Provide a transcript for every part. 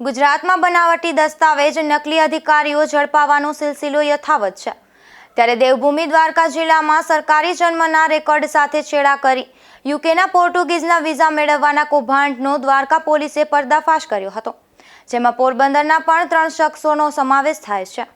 ગુજરાતમાં બનાવટી દસ્તાવેજ નકલી અધિકારીઓ ઝડપાવાનો સિલસિલો યથાવત છે. ત્યારે દેવભૂમિ દ્વારકા જિલ્લામાં સરકારી જન્મના રેકોર્ડ સાથે છેડા કરી યુકેના પોર્ટુગીઝના વિઝા મેળવવાના કૌભાંડનો દ્વારકા પોલીસે પર્દાફાશ કર્યો હતો, જેમાં પોરબંદરના પણ ત્રણ શખ્સોનો સમાવેશ થાય છે.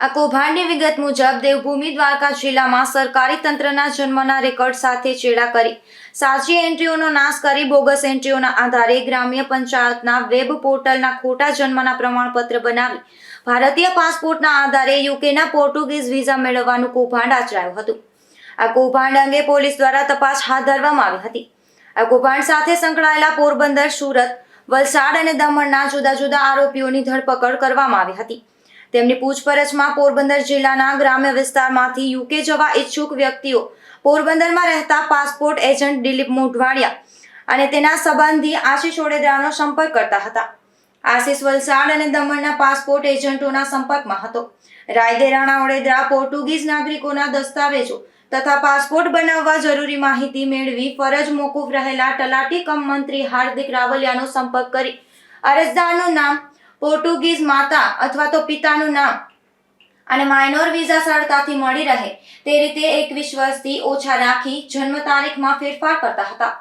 આ કૌભાંડની વિગત મુજબ દેવભૂમિ દ્વારકા જિલ્લામાં સરકારી તંત્રના જન્મના રેકોર્ડ સાથે ચેડા કરી. સાચી એન્ટ્રીઓનો નાશ કરી બોગસ એન્ટ્રીઓના આધારે ગ્રામ્ય પંચાયતના વેબ પોર્ટલના ખોટા જન્મના પ્રમાણપત્ર બનાવી. ભારતીય પાસપોર્ટના આધારે યુકેના પોર્ટુગીઝ વિઝા મેળવવાનું કૌભાંડ આચરાયું હતું. આ કૌભાંડ અંગે પોલીસ દ્વારા તપાસ હાથ ધરવામાં આવી હતી. આ કૌભાંડ સાથે સંકળાયેલા પોરબંદર, સુરત, વલસાડ અને દમણના જુદા જુદા આરોપીઓની ધરપકડ કરવામાં આવી હતી. તેમની પૂછપરછમાં પોરબંદર જિલ્લાના ગ્રામ્ય વિસ્તારમાંથી યુકે જવા ઈચ્છુક વ્યક્તિઓ પોરબંદરમાં રહેતા પાસપોર્ટ એજન્ટ દિલીપ મોઢવાડિયા અને તેના સંબંધી આશીષ ઓડેદરાનો સંપર્ક કરતા હતા. આશીષ વલસાડ અને દમણના પાસપોર્ટ એજન્ટોના સંપર્કમાં હતો. રાયદેરાણા ઓડેદરા પોર્ટુગીઝ નાગરિકોના દસ્તાવેજો તથા પાસપોર્ટ બનાવવા જરૂરી માહિતી મેળવી ફરજ મોકૂફ રહેલા તલાટી કમ મંત્રી હાર્દિક રાવલિયાનો સંપર્ક કરી અરજદારનું નામ પોર્ટુગીઝ માતા અથવા તો પિતાનું નામ અને માઇનોર વિઝા સરળતાથી મળી રહે તે રીતે એકવીસ વર્ષથી ઓછા રાખી જન્મ તારીખમાં ફેરફાર કરતા હતા.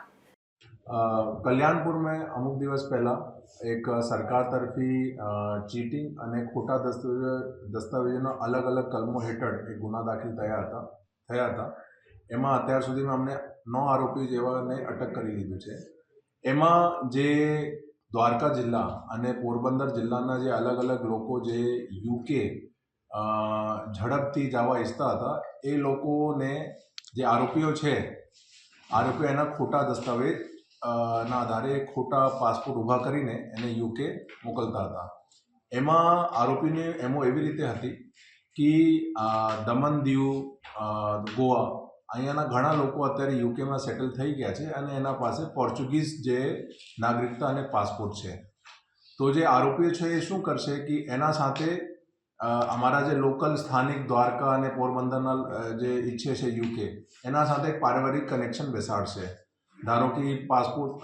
કલ્યાણપુર મેં અમુક દિવસ પહેલાં એક સરકાર તરફી ચીટિંગ અને ખોટા દસ્તાવેજો દસ્તાવેજોનો અલગ અલગ કલમો હેઠળ એક ગુના દાખલ થયા હતા થયા હતા. એમાં અત્યાર સુધીમાં અમને નવ આરોપી જેવાને અટક કરી લીધું છે. એમાં જે દ્વારકા જિલ્લા અને પોરબંદર જિલ્લાના જે અલગ અલગ લોકો જે યુકે ઝડપથી જવા ઈચ્છતા હતા એ લોકોને જે આરોપીઓ છે આરોપીઓ એના ખોટા દસ્તાવેજ ના આધારે ખોટા પાસપોર્ટ ઊભા કરીને એને યુકે મોકલતા હતા. એમાં આરોપીની એમો એવી રીતે હતી કે અ, દમણ દીવ ગોવા અહીંયાના ઘણા લોકો અત્યારે યુકેમાં સેટલ થઈ ગયા છે અને એના પાસે પોર્ચુગીઝ જે નાગરિકતા અને પાસપોર્ટ છે. તો જે આરોપીઓ છે એ શું કરશે કે એના સાથે અમારા જે લોકલ સ્થાનિક દ્વારકા અને પોરબંદરના જે ઈચ્છે છે યુકે, એના સાથે એક પારિવારિક કનેક્શન બેસાડશે. ધારો કે પાસપોર્ટ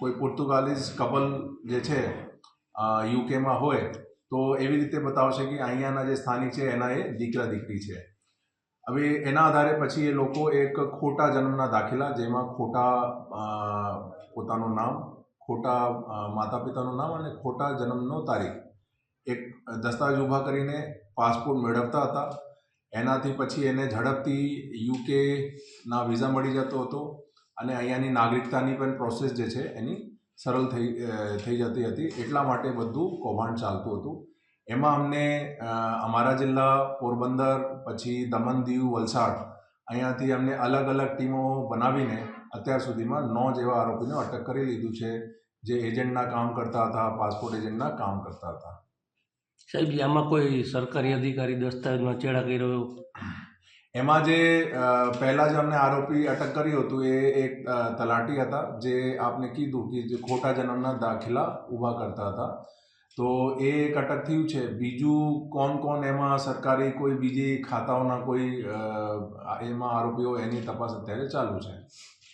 કોઈ પોર્તુગાલીઝ કપલ જે છે યુકેમાં હોય, તો એવી રીતે બતાવશે કે અહીંયાના જે સ્થાનિક છે એના એ દીકરા દીકરી છે. હવે એના આધારે પછી એ લોકો એક ખોટા જન્મના દાખલા, જેમાં ખોટા પોતાનું નામ, ખોટા માતા પિતાનું નામ અને ખોટા જન્મનો તારીખ. એક દસ્તાવેજ ઊભા કરીને પાસપોર્ટ મેળવતા હતા. એનાથી પછી એને ઝડપથી યુકેના વિઝા મળી જતો હતો અને અહીંયાની નાગરિકતાની પણ પ્રોસેસ જે છે એની સરળ થઈ થઈ જતી હતી. એટલા માટે બધું કૌભાંડ ચાલતું હતું. એમાં અમને અમારા જિલ્લા પોરબંદર પછી દમણ દીવ વલસાડ અહીંયાથી અમને અલગ અલગ ટીમો બનાવીને અત્યાર સુધીમાં નौ જેવા આરોપીને અટક કરી લીધું છે જે એજન્ટના કામ કરતા હતા પાસપોર્ટ એજન્ટના કામ કરતા હતા. સાહેબ આમાં કોઈ સરકારી અધિકારી દસ્તાવેજમાં ચેડા કર્યો રહ્યો એમાં જે પહેલાં જે અમને આરોપી અટક કર્યું હતું એ એક તલાટી હતા જે આપને કીધું કે જે ખોટા જન્મના દાખલા ઊભા કરતા હતા. તો એ એક અટક થયું છે. બીજું કોણ કોણ એમાં સરકારી કોઈ બીજી ખાતાઓના કોઈ એમાં આરોપીઓ એની તપાસ અત્યારે ચાલુ છે.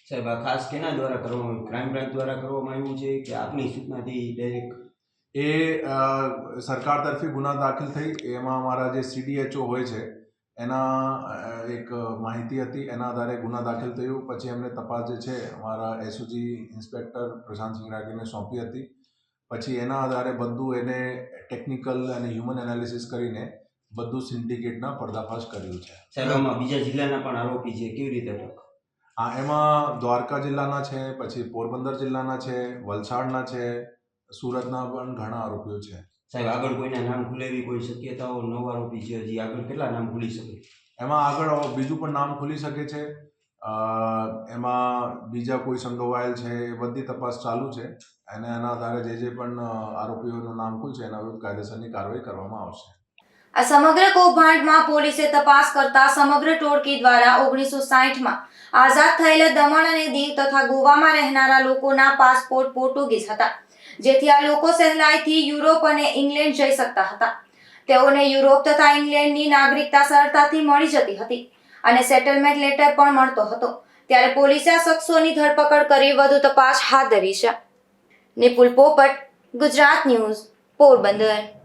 સાહેબ આ ખાસ કેના દ્વારા કરવામાં આવ્યું? ક્રાઇમ બ્રાન્ચ દ્વારા કરવામાં આવ્યું છે કે આપની સૂચનાથી ડાયરેક્ટ એ સરકાર તરફી ગુના દાખલ થઈ. એમાં અમારા જે સીડીએચઓ હોય છે એના એક માહિતી હતી. એના આધારે ગુના દાખલ થયું. પછી એમને તપાસ જે છે અમારા એસઓજી ઇન્સ્પેક્ટર પ્રશાંતસિંહ રાગીને સોંપી હતી. પછી એના આધારે બધું એને ટેકનિકલ અને હ્યુમન એનાલિસિસ કરીને બધું સિન્ડિકેટના પર્દાફાશ કર્યું છે. સાહેબ બીજા જિલ્લાના પણ આરોપી છે. કેવી રીતે હા એમાં દ્વારકા જિલ્લાના છે પછી પોરબંદર જિલ્લાના છે વલસાડના છે સુરતના પણ ઘણા આરોપીઓ છે. સાહેબ આગળ કોઈના નામ ખુલે એવી કોઈ શક્યતાઓ? નવ આરોપી છે હજી. આગળ કેટલા નામ ખુલી શકે? એમાં આગળ બીજું પણ નામ ખુલી શકે છે. એમાં બીજા કોઈ સંડોવાયેલ છે એ બધી તપાસ ચાલુ છે. અને એના આધારે જે જે પણ આરોપીઓનું નામ ખુલશે એના વિરુદ્ધ કાયદેસરની કાર્યવાહી કરવામાં આવશે. આ સમગ્ર કૌભાંડમાં પોલીસે તપાસ કરતા સમગ્ર ટોળકી દ્વારા ઓગણીસો સાહીઠમાં આઝાદ થયેલા દમણ અને દીવ તથા ગોવામાં રહેનારા લોકોના પાસપોર્ટ પોર્ટુગીઝ હતા, જેથી આ લોકો સહેલાઈથી યુરોપ અને ઇંગ્લેન્ડ જઈ શકતા હતા. તેઓને યુરોપ તથા ઇંગ્લેન્ડની નાગરિકતા સરળતાથી મળી જતી હતી. અને સેટલમેન્ટ લેટર પણ મળતો હતો. ત્યારે પોલીસે આ શખ્સોની ધરપકડ કરી વધુ તપાસ હાથ ધરી છે. નિપુલ પોપટ, ગુજરાત ન્યૂઝ, પોરબંદર.